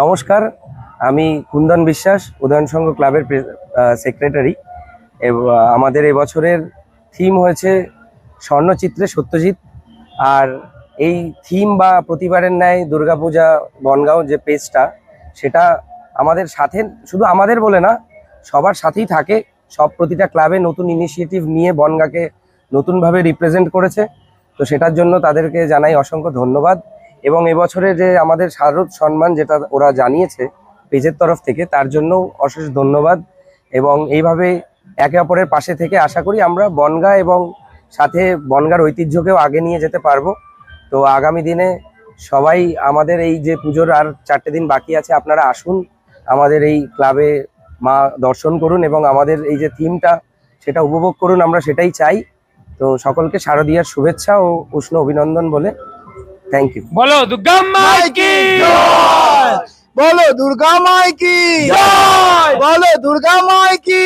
নমস্কার, আমি কুন্দন বিশ্বাস, উদয়ন সংঘ ক্লাবের সেক্রেটারি আমাদের এবছরের থিম হয়েছে স্বর্ণচিত্রে সত্যজিৎ। আর এই থিম বা প্রতিবারের ন্যায় দুর্গাপূজা বনগাঁও যে পেজটা সেটা আমাদের সাথে, শুধু আমাদের বলে না, সবার সাথেই থাকে। সব প্রতিটা ক্লাবে নতুন ইনিশিয়েটিভ নিয়ে বনগাঁকে নতুনভাবে রিপ্রেজেন্ট করেছে। তো সেটার জন্য তাদেরকে জানাই অসংখ্য ধন্যবাদ। এবং এবছরে যে আমাদের শারদ সম্মান যেটা ওরা জানিয়েছে পেজের তরফ থেকে, তার জন্য অশেষ ধন্যবাদ। এবং এইভাবে একে অপরের পাশে থেকে আশা করি আমরা বনগা এবং সাথে বনগার ঐতিহ্যকেও আগে নিয়ে যেতে পারব। তো আগামী দিনে সবাই আমাদের এই যে পুজোর আর চারটে দিন বাকি আছে, আপনারা আসুন, আমাদের এই ক্লাবে মা দর্শন করুন এবং আমাদের এই যে থিমটা সেটা উপভোগ করুন, আমরা সেটাই চাই। তো সকলকে শারদীয়ার শুভেচ্ছা ও উষ্ণ অভিনন্দন বলে थैंक यू बोलो दुर्गा माई की बोलो दुर्गा माई की बोलो दुर्गा माई की